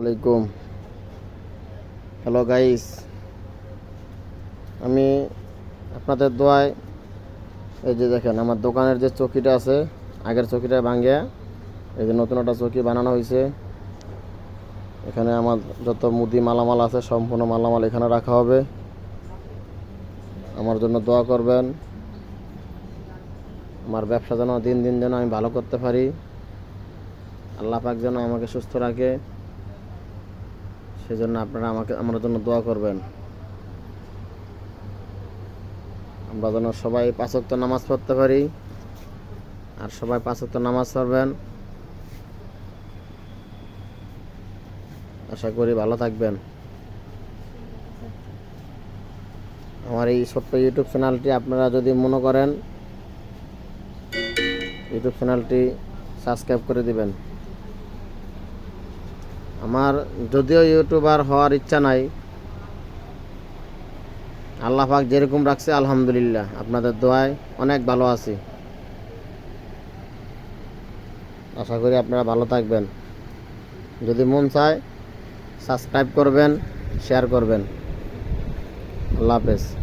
আলাইকুম। Hello guys আমি আপনাদের দোয়ায়, এই যে দেখেন, আমার দোকানের যে চকিটা আছে, আগের চকিটা ভাঙ্গিয়া এই যে নতুন একটা চকি বানানো হয়েছে এখানে আমার যত মুদি মালামাল আছে, সম্পূর্ণ মালামাল এখানে রাখা হবে। আমার জন্য দোয়া করবেন। আমার ব্যবসা যেন দিন দিন যেন আমি ভালো করতে পারি। আল্লাহ পাক যেন আমাকে সুস্থ রাখে। সেজন্য আপনারা আমাকে আমার জন্য দোয়া করবেন। আমরা যেন সবাই পাঁচক্ত নামাজ পড়তে পারি আর সবাই পাঁচক্ত নামাজ পড়বেন। আশা করি ভালো থাকবেন। আমার এই ছোট্ট ইউটিউব চ্যানেলটি আপনারা যদি মনে করেন, ইউটিউব চ্যানেলটি সাবস্ক্রাইব করে দিবেন। আমার যদিও ইউটিউবার হওয়ার ইচ্ছা নাই, আল্লাহ পাক যেরকম রাখছে, আলহামদুলিল্লাহ। আপনাদের দোয়ায় অনেক ভালো আছি। আশা করি আপনারা ভালো থাকবেন। যদি মন চায়, সাবস্ক্রাইব করবেন, শেয়ার করবেন। আল্লাহ হাফেজ।